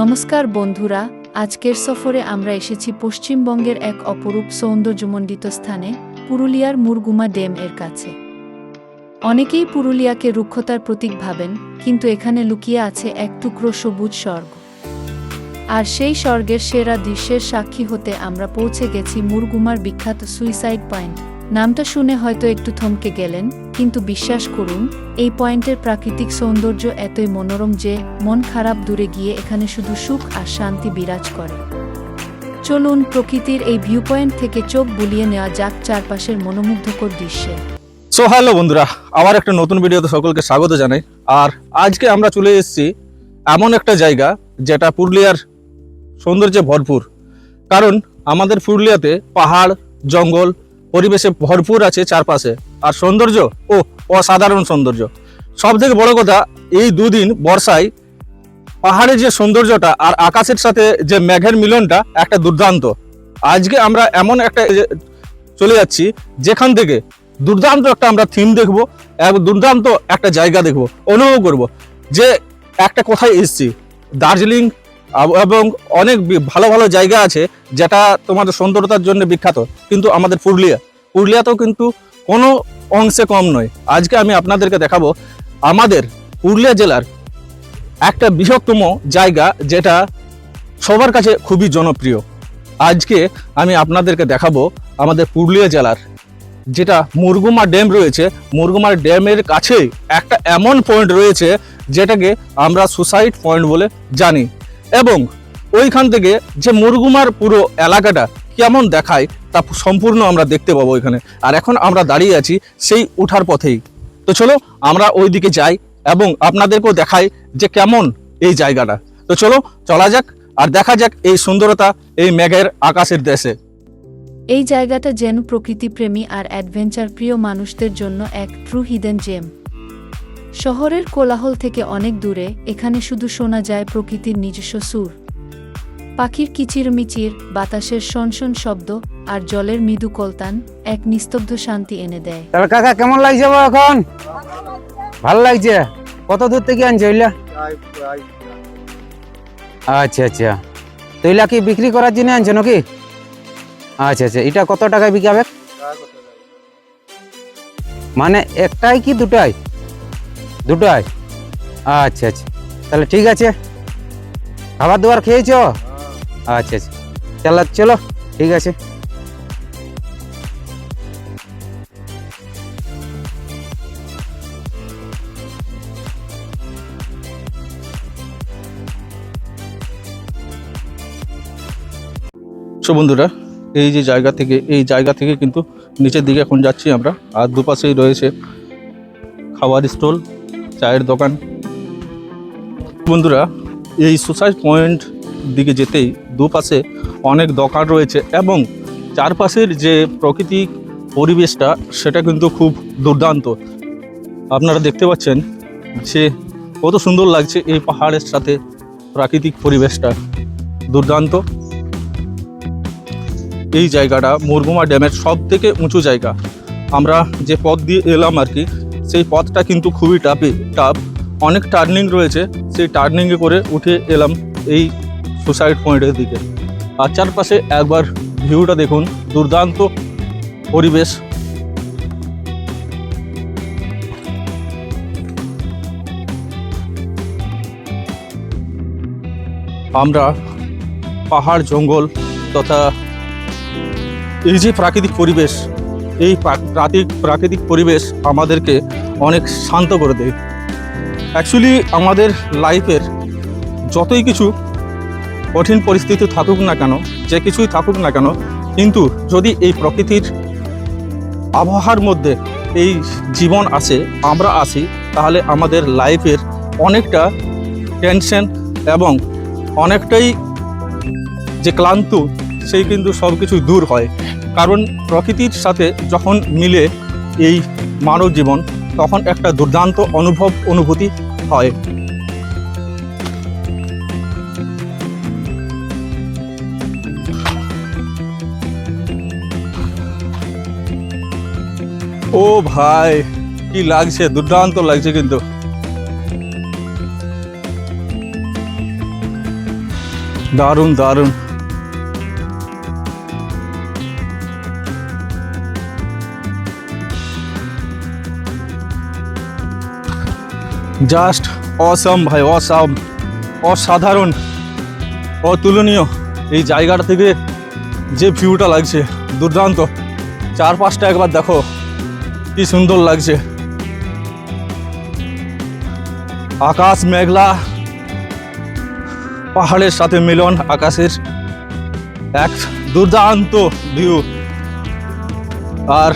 নমস্কার বন্ধুরা, আজকের সফরে আমরা এসেছি পশ্চিমবঙ্গের এক অপরূপ সৌন্দর্যমণ্ডিত স্থানে, পুরুলিয়ার মুরগুমা ড্যাম এর কাছে। অনেকেই পুরুলিয়াকে রুক্ষতার প্রতীক ভাবেন, কিন্তু এখানে লুকিয়ে আছে এক টুকরো সবুজ স্বর্গ। আর সেই স্বর্গের সেরা দৃশ্যের সাক্ষী হতে আমরা পৌঁছে গেছি মুরগুমার বিখ্যাত সুইসাইড পয়েন্ট নামটা শুনে হয়তো একটু থমকে গেলেন, কিন্তু বিশ্বাস করুন, এই পয়েন্টের প্রাকৃতিক সৌন্দর্য এতই মনোরম যে মন খারাপ দূরে গিয়ে এখানে শুধু সুখ আর শান্তি বিরাজ করে। চলুন প্রকৃতির এই ভিউ পয়েন্ট থেকে চোখ বুলিয়ে নেওয়া যাক চারপাশের মনোমুগ্ধকর দৃশ্যে। সো হ্যালো বন্ধুরা, আবার একটা নতুন ভিডিওতে সকলকে স্বাগত জানাই। আর আজকে আমরা চলে এসেছি এমন একটা জায়গা যেটা পুরুলিয়ার সৌন্দর্যে ভরপুর। কারণ আমাদের পুরুলিয়াতে পাহাড়, জঙ্গল পরিবেশে ভরপুর আছে চারপাশে। আর সৌন্দর্য ও অসাধারণ সৌন্দর্য। সব থেকে বড় কথা, এই দুদিন বর্ষায় পাহাড়ের যে সৌন্দর্যটা আর আকাশের সাথে যে মেঘের মিলনটা, একটা দুর্দান্ত। আজকে আমরা এমন একটা চলে যাচ্ছি, যেখান থেকে দুর্দান্ত একটা আমরা থিম দেখব এবং দুর্দান্ত একটা জায়গা দেখব, অনুভব করব। যে একটা কোথায় এসছি, দার্জিলিং এবং অনেক ভালো ভালো জায়গা আছে যেটা তোমাদের সৌন্দর্যতার জন্য বিখ্যাত, কিন্তু আমাদের পুরুলিয়া। পুরুলিয়াতেও কিন্তু কোনো অংশে কম নয়। আজকে আমি আপনাদেরকে দেখাবো আমাদের পুরুলিয়া জেলার একটা বৃহত্তম জায়গা যেটা সবার কাছে খুবই জনপ্রিয়। আজকে আমি আপনাদেরকে দেখাবো আমাদের পুরুলিয়া জেলার, যেটা মুরগুমা ড্যাম রয়েছে। মুরগুমার ড্যামের কাছে একটা এমন পয়েন্ট রয়েছে যেটাকে আমরা সুসাইড পয়েন্ট বলে জানি। এবং ওইখান থেকে যে মুরগুমার পুরো এলাকাটা কেমন দেখায় তা সম্পূর্ণ আমরা দেখতে পাবো এখানে আর এখন আমরা দাঁড়িয়ে আছি সেই উঠার পথেই। তো চলো, আমরা ওই দিকে যাই এবং আপনাদেরকেও দেখাই যে কেমন এই জায়গাটা। তো চলো, চলা যাক আর দেখা যাক এই সুন্দরতা এই মেঘের আকাশের দেশে। এই জায়গাটা যেন প্রকৃতিপ্রেমী আর অ্যাডভেঞ্চার প্রিয় মানুষদের জন্য এক ট্রু হিডেন জেম শহরের কোলাহল থেকে অনেক দূরে, এখানে শুধু শোনা যায় প্রকৃতির নিজস্ব সুর। পাখির কিচিরমিচির, বাতাসের শনশন শব্দ আর জলের মৃদু কলতান এক নিস্তব্ধ শান্তি এনে দেয়। তাহলে কাকা, কেমন লাগছে এখন? ভালো লাগছে? কত দূর থেকে আনছে ওইলা আচ্ছা আচ্ছা। তো ওইলা কি বিক্রি করার জন্য আনছো নাকি? আচ্ছা আচ্ছা। এটা কত টাকায় বিকাবে মানে একটাই কি দুটাই? দুটাই? আচ্ছা আচ্ছা। তাহলে ঠিক আছে। খাবার দাবার খেয়েছো? আচ্ছা আচ্ছা। চলো চলো, ঠিক আছে। বন্ধুরা, এই যে জায়গা থেকে, এই জায়গা থেকে কিন্তু নিচের দিকে এখন যাচ্ছি আমরা। আর দুপাশেই রয়েছে খাবার স্টল। চায়ের দোকান। বন্ধুরা, এই সুসাইড পয়েন্ট দিকে যেতেই দুপাশে অনেক দোকান রয়েছে এবং চারপাশের যে প্রাকৃতিক পরিবেশটা, সেটা কিন্তু খুব দুর্দান্ত। আপনারা দেখতে পাচ্ছেন যে কত সুন্দর লাগছে এই পাহাড়ের সাথে প্রাকৃতিক পরিবেশটা। দুর্দান্ত। এই জায়গাটা মুরগুমা ড্যামের সব থেকে উঁচু জায়গা। আমরা যে পথ দিয়ে এলাম আর কি সেই পথটা কিন্তু খুবই টাপে টাপ অনেক টার্নিং রয়েছে, সেই টার্নিংয়ে করে উঠে এলাম এই সুসাইড পয়েন্টের দিকে। আর চারপাশে একবার ভিউটা দেখুন, দুর্দান্ত পরিবেশ। আমরা পাহাড়, জঙ্গল তথা এই যে প্রাকৃতিক পরিবেশ এই প্রা- প্রাকৃতিক প্রাকৃতিক পরিবেশ আমাদেরকে অনেক শান্ত করে দেয়। অ্যাকচুয়ালি আমাদের লাইফের যতই কিছু কঠিন পরিস্থিতি থাকুক না কেন, যে কিছুই থাকুক না কেন, কিন্তু যদি এই প্রকৃতির আবহাওয়ার মধ্যে এই জীবন আসে আমরা আসি তাহলে আমাদের লাইফের অনেকটা টেনশন এবং অনেকটাই যে ক্লান্ত, সেই কিন্তু সব কিছু দূর হয়। কারণ প্রকৃতির সাথে যখন মিলে এই মানব জীবন, তখন একটা দুর্দান্ত অনুভব, অনুভূতি হয়। ও ভাই, কি লাগছে, দুর্দান্ত লাগছে কিন্তু। দারুণ দারুণ। জাস্ট অসম ভাই, অসম। অসাধারণ, অতুলনীয় এই জায়গাটা থেকে যে ভিউটা লাগছে, দুর্দান্ত। চারপাশটা একবার দেখো, কি সুন্দর লাগছে। আকাশ মেঘলা, পাহাড়ের সাথে মিলন আকাশের এক দুর্দান্ত ভিউ আর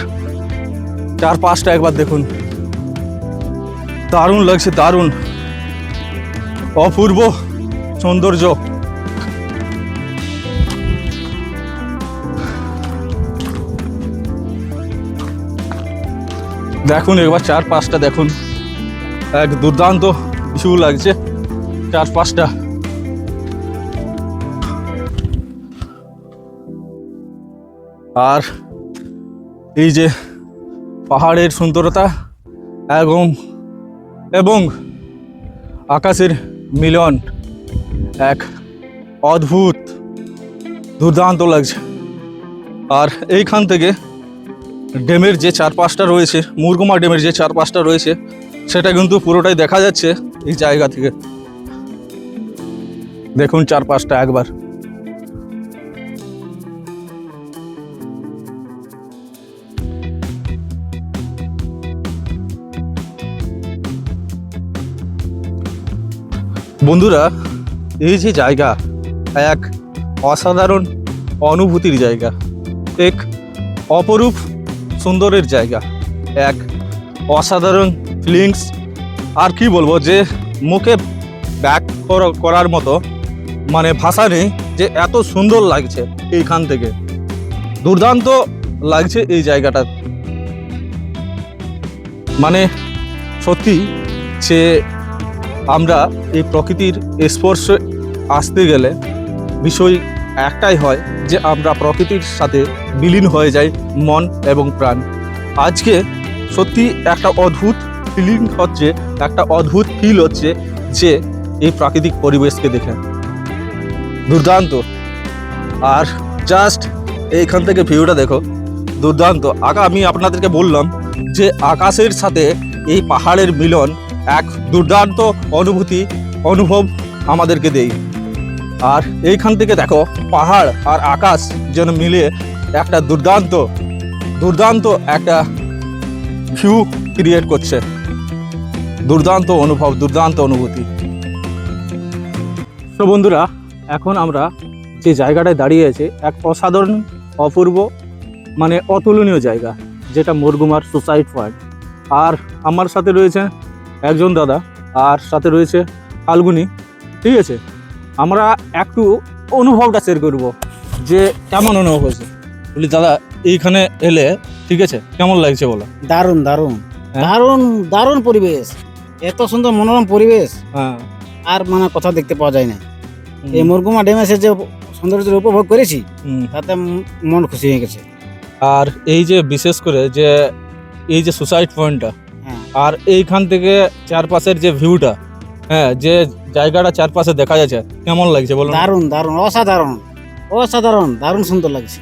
চারপাশটা একবার দেখুন। দারুণ লাগছে, দারুণ। অপূর্ব সৌন্দর্য। দেখুন একবার চার পাঁচটা দেখুন। এক দুর্দান্ত ভিউ লাগছে চার পাঁচটা আর এই যে পাহাড়ের সুন্দরতা এবং এবং আকাশের মিলন এক অদ্ভুত দুর্দান্ত লাগছে। আর এইখান থেকে ড্যামের যে চার পাঁচটা রয়েছে, মুরগুমা ড্যামের যে চার পাঁচটা রয়েছে, সেটা কিন্তু পুরোটাই দেখা যাচ্ছে এই জায়গা থেকে। দেখুন চার পাঁচটা একবার। বন্ধুরা, এই যে জায়গা, এক অসাধারণ অনুভূতির জায়গা, এক অপরূপ সুন্দরের জায়গা, এক অসাধারণ ফিলিংস আর কি বলব যে, মুখে ব্যাক করার মতো মানে ভাষা নেই যে এত সুন্দর লাগছে এইখান থেকে। দুর্দান্ত লাগছে এই জায়গাটা। মানে সত্যি যে আমরা এই প্রকৃতির স্পর্শে আসতে গেলে বিষয় একটাই হয় যে আমরা প্রকৃতির সাথে বিলীন হয়ে যাই মন এবং প্রাণ। আজকে সত্যি একটা অদ্ভুত ফিলিং হচ্ছে, একটা অদ্ভুত ফিল হচ্ছে যে এই প্রাকৃতিক পরিবেশকে দেখে। দুর্দান্ত। আর জাস্ট এইখান থেকে ভিউটা দেখো। দুর্দান্ত। আকা আমি আপনাদেরকে বললাম যে আকাশের সাথে এই পাহাড়ের মিলন এক দুর্দান্ত অনুভূতি, অনুভব আমাদেরকে দেয়। আর এইখান থেকে দেখো, পাহাড় আর আকাশ যেন মিলে একটা দুর্দান্ত দুর্দান্ত একটা ভিউ ক্রিয়েট করছে। দুর্দান্ত অনুভব, দুর্দান্ত অনুভূতি। তো বন্ধুরা, এখন আমরা যে জায়গাটায় দাঁড়িয়ে আছে, এক অসাধারণ, অপূর্ব মানে অতুলনীয় জায়গা, যেটা মুরগুমার সুসাইড পয়েন্ট। আর আমার সাথে রয়েছে একজন দাদা আর সাথে রয়েছে ফাল্গুনি। ঠিক আছে? আমরা একটু অনুভবটা শেয়ার করব যে কেমন অনুভব হয়েছে। বলি দাদা এইখানে এলে ঠিক আছে? কেমন লাগছে বলো? দারুণ দারুণ। হ্যাঁ? দারুণ দারুণ পরিবেশ। এত সুন্দর মনোরম পরিবেশ। হ্যাঁ। আর মানে কথা দেখতে পাওয়া যায় না এই মুরগুমা ড্যামে এসে যে সৌন্দর্য উপভোগ করেছি। তাতে মন খুশি হয়ে গেছে। আর এই যে বিশেষ করে যে এই যে সুসাইড পয়েন্টটা আর এইখান থেকে চারপাশের যে ভিউটা হ্যাঁ যে জায়গাটা চারপাশে দেখা যাচ্ছে কেমন লাগছে বলুন? দারুণ দারুণ অসাধারণ অসাধারণ দারুণ সুন্দর লাগছে।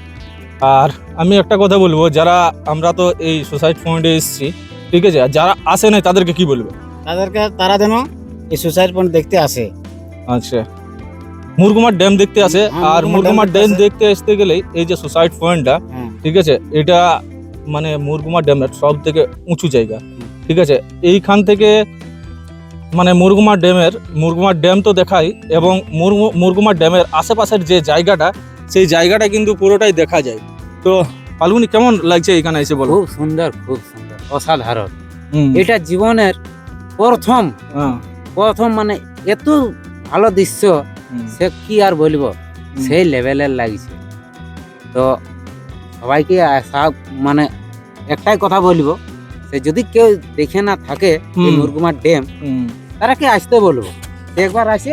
আর আমি একটা কথা বলব যারা আমরা তো এই সুসাইড পয়েন্টে এসেছি ঠিক আছে? আর যারা আসে নাই তাদেরকে কি বলবে? তাদেরকে তারা যেন এই সুসাইড পয়েন্ট দেখতে আসে। আচ্ছা। মুরগুমার ড্যাম দেখতে আসে হ্যাঁ, আর মুরগুমার মুরগুমার ড্যাম দেখতে আসতে গেলে এই যে সুসাইড পয়েন্টটা হ্যাঁ। ঠিক আছে? এটা মানে মুরগুমা ড্যামের সব থেকে উঁচু জায়গা। ঠিক আছে? এইখান থেকে মানে মুরগুমা ড্যামের মুরগুমার ড্যাম তো দেখাই এবং মুরগু- মুরগুমা ড্যামের আশেপাশের যে জায়গাটা সেই জায়গাটা কিন্তু পুরোটাই দেখা যায়। তো ফাল্গুনি কেমন লাগছে এখানে এসে বলো? খুব সুন্দর খুব সুন্দর অসাধারণ। এটা জীবনের প্রথম হ্যাঁ, প্রথম মানে এত ভালো দৃশ্য সে কি আর বলব। সেই লেভেলের লাগছে। তো সবাইকে মানে একটাই কথা বলব সে যদি কেউ দেখে না থাকে এই মুরগুমার ড্যাম তারা কি আসতে বলব? একবার আসে।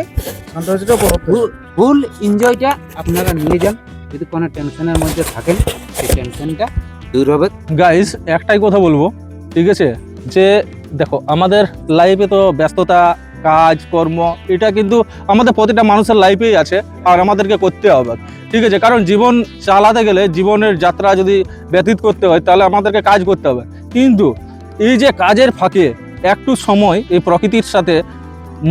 ফুল এনজয়টা আপনারা নিয়ে যান। যদি কোনো টেনশনের মধ্যে থাকেন সেই টেনশনটা দূর হবে। গাইস একটাই কথা বলব ঠিক আছে? যে দেখো আমাদের লাইফে তো ব্যস্ততা কাজ কর্ম এটা কিন্তু আমাদের প্রতিটা মানুষের লাইফেই আছে আর আমাদেরকে করতে হবে। ঠিক আছে? কারণ জীবন চালাতে গেলে জীবনের যাত্রা যদি ব্যতীত করতে হয় তাহলে আমাদেরকে কাজ করতে হবে। কিন্তু এই যে কাজের ফাঁকে একটু সময় এই প্রকৃতির সাথে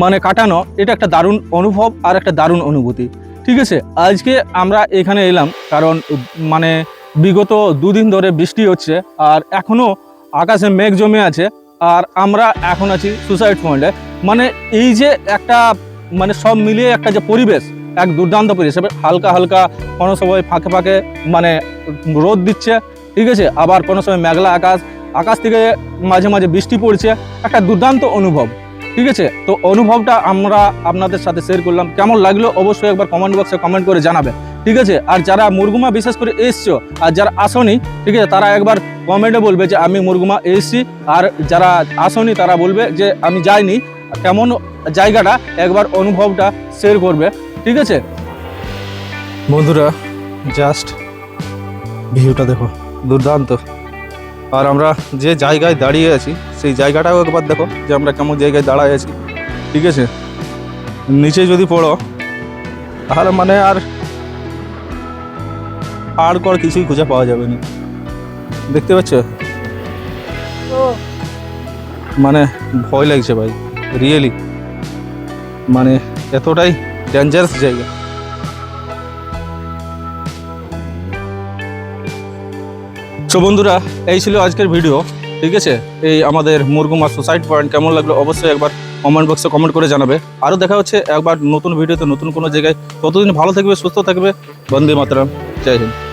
মানে কাটানো, এটা একটা দারুণ অনুভব আর একটা দারুণ অনুভূতি। ঠিক আছে? আজকে আমরা এখানে এলাম কারণ মানে বিগত দুদিন ধরে বৃষ্টি হচ্ছে আর এখনও আকাশে মেঘ জমে আছে আর আমরা এখন আছি সুসাইড পয়েন্টে। মানে এই যে একটা মানে সব মিলিয়ে একটা যে পরিবেশ, এক দুর্দান্ত পরিবেশ হালকা হালকা কোনো সময় ফাঁকে ফাঁকে মানে রোদ দিচ্ছে, ঠিক আছে? আবার কোনো সময় মেঘলা আকাশ আকাশ থেকে মাঝে মাঝে বৃষ্টি পড়ছে, একটা দুর্দান্ত অনুভব, ঠিক আছে? তো অনুভবটা আমরা আপনাদের সাথে শেয়ার করলাম। কেমন লাগল অবশ্যই একবার কমেন্ট বক্সে কমেন্ট করে জানাবে ঠিক আছে? আর যারা মুরগুমা বিশেষ করে এসছো, আর যারা আসনি, ঠিক আছে, তারা একবার কমেন্টে বলবে যে, আমি মুরগুমা এসছি। আর যারা আসনি, তারা বলবে যে, আমি যাইনি। কেমন জায়গাটা, একবার অনুভবটা শেয়ার করবে, ঠিক আছে? বন্ধুরা জাস্ট ভিউটা দেখো, দুর্দান্ত। আর আমরা যে জায়গায় দাঁড়িয়ে আছি সেই জায়গাটাও একবার দেখো যে আমরা কেমন জায়গায় দাঁড়ায় আছি। ঠিক আছে? নিচে যদি পড়ো তাহলে মানে আর আর কর কিছুই খুঁজে পাওয়া যাবে না। দেখতে পাচ্ছ? মানে ভয় লাগছে ভাই রিয়েলি মানে এতটাই ডেঞ্জারাস জায়গা। সো বন্ধুরা, এই ছিল আজকের ভিডিও ঠিক আছে? এই আমাদের মুরগুমা সুসাইড পয়েন্ট কেমন লাগল অবশ্যই একবার কমেন্ট বক্সে কমেন্ট করে জানাবে। আরও দেখা হচ্ছে একবার নতুন ভিডিওতে নতুন কোনো জায়গায়। ততদিন ভালো থাকবে, সুস্থ থাকবে। বন্দে মাতরম, জয় হিন্দ।